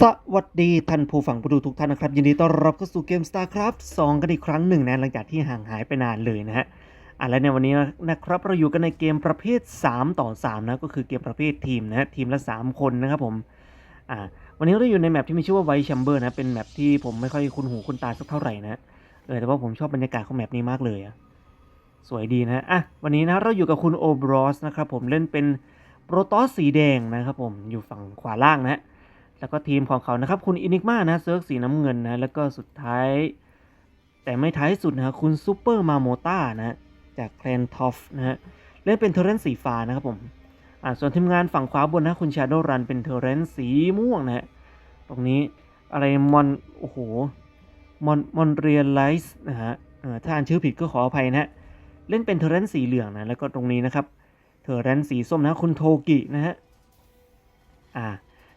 สวัสดีท่านผู้ฟังผู้ดูทุกท่านนะครับ ยินดีต้อนรับเข้าสู่เกม StarCraft 2 กันอีกครั้งหนึ่งนะหลังจากที่ห่างหายไปนานเลยนะฮะอะและในวันนี้นะครับเราอยู่กันในเกมประเภท 3 ต่อ 3 นะก็คือเกมประเภททีมนะฮะทีมละ 3 คนนะครับผมอ่าวันนี้เราอยู่ในแมปที่มีชื่อว่าไวแชมเบอร์นะเป็นแมปที่ผมไม่ค่อยคุ้นหูคุ้นตาสักเท่าไหร่นะเออแต่ว่าผมชอบบรรยากาศของแมปนี้มากเลยอะสวยดีนะอะวันนี้นะเราอยู่กับคุณโอบรอสนะครับผมเล่นเป็นโปรตอสสีแดงนะครับผมอยู่ฝั่งขวาล่างนะฮะ แล้วก็ทีมของเขานะครับ คุณอินิกมานะเซิร์กสีน้ำเงินนะ แล้วก็สุดท้าย แต่ไม่ท้ายสุดนะคุณซูเปอร์มาโมต้านะจากแคลนทอฟนะฮะเล่นเป็นเทอร์เรนสีฟ้านะครับผมอ่าส่วนทีมงานฝั่งขวาบนนะคุณชาโดรันเป็นเทอร์เรนสีม่วงนะฮะตรงนี้อะไรมอนโอ้โหมอนมอนเรียลไลซ์นะฮะเอ่อถ้าอ่านชื่อผิดก็ขออภัยนะฮะเล่นเป็นเทอร์เรนสีเหลืองนะแล้วก็ตรงนี้นะครับเทอร์เรนสีส้มนะคุณโทกินะฮะอ่า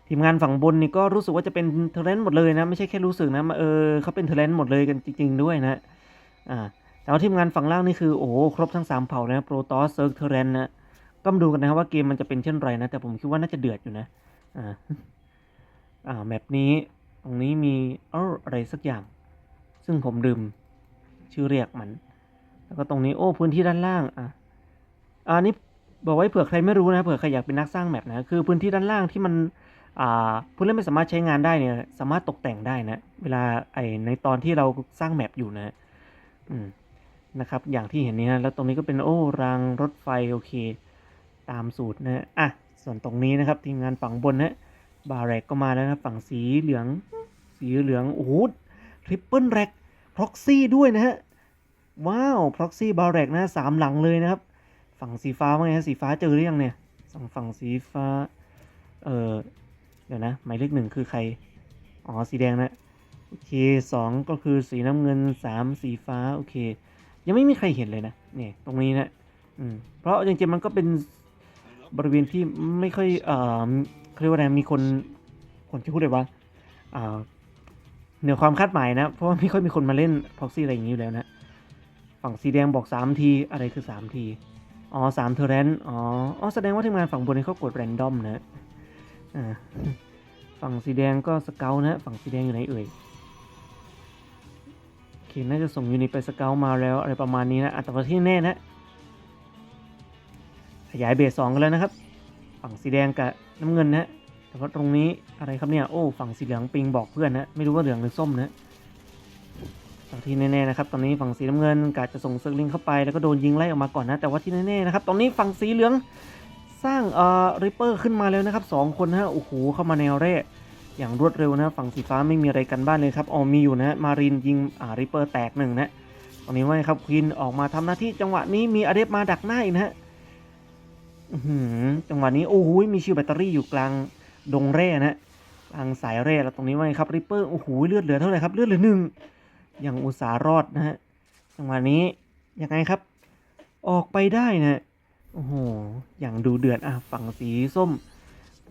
ทีมงานฝั่งบนนี่ก็รู้สึกว่าจะเป็นเทเลนหมดเลยนะ ไม่ใช่แค่รู้สึกนะเออเขาเป็นเทเลนหมดเลยกันจริง ๆ ด้วยนะอ่าแต่ว่าทีมงานฝั่งล่างนี่คือโอ้ครบทั้ง 3 เผ่าเลยนะโปรตอสเซิร์กเทเลนนะก็มาดูกันนะครับว่าเกมมันจะเป็นเช่นไรนะ แต่ผมคิดว่าน่าจะเดือดอยู่นะอ่าอ่าแมปนี้ตรงนี้มีเอออะไรสักอย่าง ซึ่งผมลืมชื่อเรียกมัน แล้วก็ตรงนี้โอ้พื้นที่ด้านล่างอะอ่านี่บอกไว้เผื่อใครไม่รู้นะเผื่อใครอยากเป็นนักสร้างแมปนะคือพื้นที่ด้านล่างที่มัน ผู้เล่นไม่สามารถใช้งานได้เนี่ยสามารถตกแต่งได้นะ เวลาไอในตอนที่เราสร้างแมปอยู่นะนะครับอย่างที่เห็นนี้นะแล้วตรงนี้ก็เป็นโอ้รางรถไฟโอเค ตามสูตรนะอะส่วนตรงนี้นะครับทีมงานฝั่งบนนะบาร์แรกก็มาแล้วนะฝั่งสีเหลือง สีเหลืองโอ้โหทริปเปิลแรกพ็อกซี่ด้วยนะฮะว้าวพ็อกซี่บาร์แรกนะสามหลังเลยนะครับ ฝั่งสีฟ้าว่าไงฮะสีฟ้าเจอหรือยังเนี่ยฝั่งฝั่งสีฟ้าเออ เดี๋ยวนะ หมายเลขหนึ่งคือใคร อ๋อ สีแดงนะ โอเคสองก็คือสีน้ำเงินสามสีฟ้า โอเค ยังไม่มีใครเห็นเลยนะ เนี่ยตรงนี้นะ อืม เพราะจริงๆมันก็เป็นบริเวณที่ไม่ค่อย เอ่อเขาเรียกว่าอะไรมีคน คนที่พูดเลยว่าอ่าเหนือความคาดหมายนะ เพราะว่าไม่ค่อยมีคนมาเล่นพ็อกซี่อะไรอย่างนี้อยู่แล้วนะ ฝั่งสีแดงบอกสามที อะไรคือสามที อ๋อสามเทอร์เรนอ๋อ อ๋อ แสดงว่าทีมงานฝั่งบนนี้เขากดแรนดอมนะ ฝั่งสีแดงก็สเกลนะฝั่งสีแดงอยู่ไหนเอ่ยโอเคน่าจะส่งยูนิตไปสเกลมาแล้วอะไรประมาณนี้นะแต่ว่าที่แน่นะขยายเบสสองกันแล้วนะครับ ฝั่งสีแดงกับน้ำเงินนะแต่ว่าตรงนี้อะไรครับเนี่ย โอ้ฝั่งสีเหลืองปิงบอกเพื่อนนะไม่รู้ว่าเหลืองหรือส้มนะแต่ที่แน่ๆนะครับตอนนี้ฝั่งสีน้ำเงินกาจะส่งเซิร์ลิงเข้าไปแล้วก็โดนยิงไล่ออกมาก่อนนะแต่ว่าที่แน่ๆนะครับตอนนี้ฝั่งสีเหลือง สร้างเอ่อริปเปอร์ขึ้นมาแล้วนะครับสองคนฮะโอ้โหเข้ามาแนวแรก อย่างรวดเร็วนะ ฝั่งสีฟ้าไม่มีอะไรกันบ้านเลยครับอ๋อมีอยู่นะมารินยิงอ่าริปเปอร์แตกหนึ่งนะตรงนี้ว่าไงครับควินออกมาทำหน้าที่จังหวะนี้มีอเดฟมาดักหน้าอีกนะฮะจังหวะนี้โอ้โหมีชิวแบตเตอรี่อยู่กลางดงแร่นะกลางสายแร่แล้วตรงนี้ว่าไงครับริปเปอร์โอ้โหเลือดเหลือเท่าไหร่ครับเลือดเหลือหนึ่งยังอุตสาห์รอดนะฮะจังหวะนี้ยังไงครับ ออกไปได้นะ โอ้โห อย่างดูเดือดอะฝั่งสีส้ม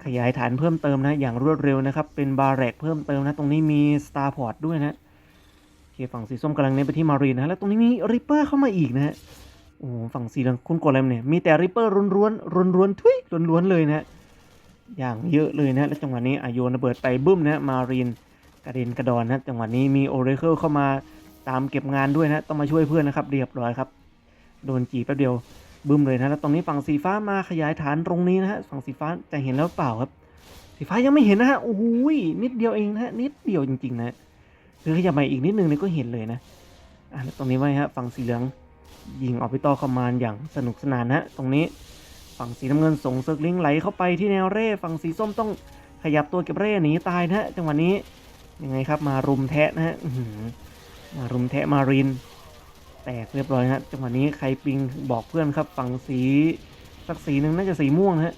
ขยายฐานเพิ่มเติมนะ อย่างรวดเร็วนะครับ เป็นบาร์แรกเพิ่มเติมนะ ตรงนี้มีสตาร์พอร์ตด้วยนะโอเคฝั่งสีส้มกำลังเน้นไปที่มารีนนะแล้วตรงนี้มีริปเปอร์เข้ามาอีกนะฮะโอ้ฝั่งสีเหลืองคุณกดอะไรมาเนี่ย มีแต่ริปเปอร์ล้วนๆล้วนๆทุยล้วนๆเลยนะอย่างเยอะเลยนะ แล้วจังหวะนี้อาโยนระเบิดไปบึ้มนะมารีนกระเด็นกระดอนนะ จังหวะนี้มีโอเรเคิลเข้ามาตามเก็บงานด้วยนะ ต้องมาช่วยเพื่อนนะครับ เรียบร้อยครับ โดนจีบแป๊บเดียว บึ้มเลยนะแล้วตรงนี้ฝั่งสีฟ้ามาขยายฐานตรงนี้นะฮะฝั่งสีฟ้าจะเห็นแล้วเปล่าครับ สีฟ้ายังไม่เห็นนะฮะโอ้โหยนิดเดียวเองนะฮะนิดเดียวจริงๆนะคือขยับมาอีกนิดนึงเนี่ยก็เห็นเลยนะอะแล้วตรงนี้ไว้ฮะฝั่งสีเหลืองยิงออบิตอคอมมานอย่างสนุกสนานนะตรงนี้ฝั่งสีน้ำเงินส่งเซิร์กลิงไหลเข้าไปที่แนวเร่ฝั่งสีส้มต้องขยับตัวเก็บเร่หนีตายนะฮะจังหวะนี้ยังไงครับมารุมแทะนะฮะมารุมแทะมาริน แตกเรียบร้อยฮะจังหวะนี้ใครปิงบอกเพื่อนครับฝั่งสีสักสีหนึ่งน่าจะสีม่วงนะฮะ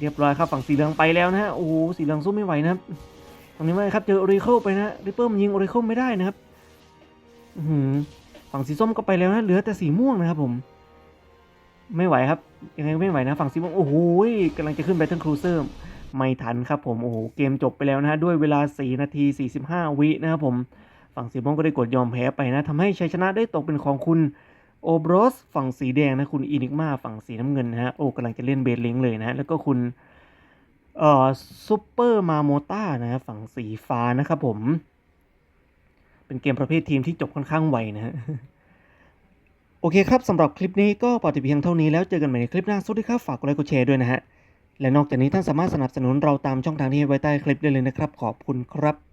เรียบร้อยครับฝั่งสีเหลืองไปแล้วนะฮะโอ้โหสีเหลืองสู้ไม่ไหวนะครับตรงนี้ว่าครับเจอโอริเคิลไปนะริปเปิลมันยิงโอริเคิลไม่ได้นะครับหือฝั่งสีส้มก็ไปแล้วนะเหลือแต่สีม่วงนะครับผมไม่ไหวครับยังไงก็ไม่ไหวนะฝั่งสีม่วงโอ้โหกำลังจะขึ้นไปทั้งครูเซอร์ไม่ทันครับผมโอ้โหเกมจบไปแล้วนะฮะด้วยเวลา 4 นาที 45 วินะครับผม ฝั่งสีม่วงก็ได้กดยอมแพ้ไปนะทำให้ชัยชนะได้ตกเป็นของคุณโอบรสฝั่งสีแดงนะคุณอินิกมาฝั่งสีน้ำเงินนะฮะโอ้กำลังจะเล่นเบสลิงเลยนะแล้วก็คุณเอ่อซูเปอร์มาโมต้านะฮะฝั่งสีฟ้านะครับผม เป็นเกมประเภททีมที่จบค่อนข้างไวนะฮะโอเคครับสำหรับคลิปนี้ก็ปฏิเพียงเท่านี้แล้วเจอกันใหม่ในคลิปหน้าสวัสดีครับฝากกดไลค์กดแชร์ด้วยนะฮะและนอกจากนี้ท่านสามารถสนับสนุนเราตามช่องทางที่ให้ไว้ใต้คลิปได้เลยนะครับ ขอบคุณครับ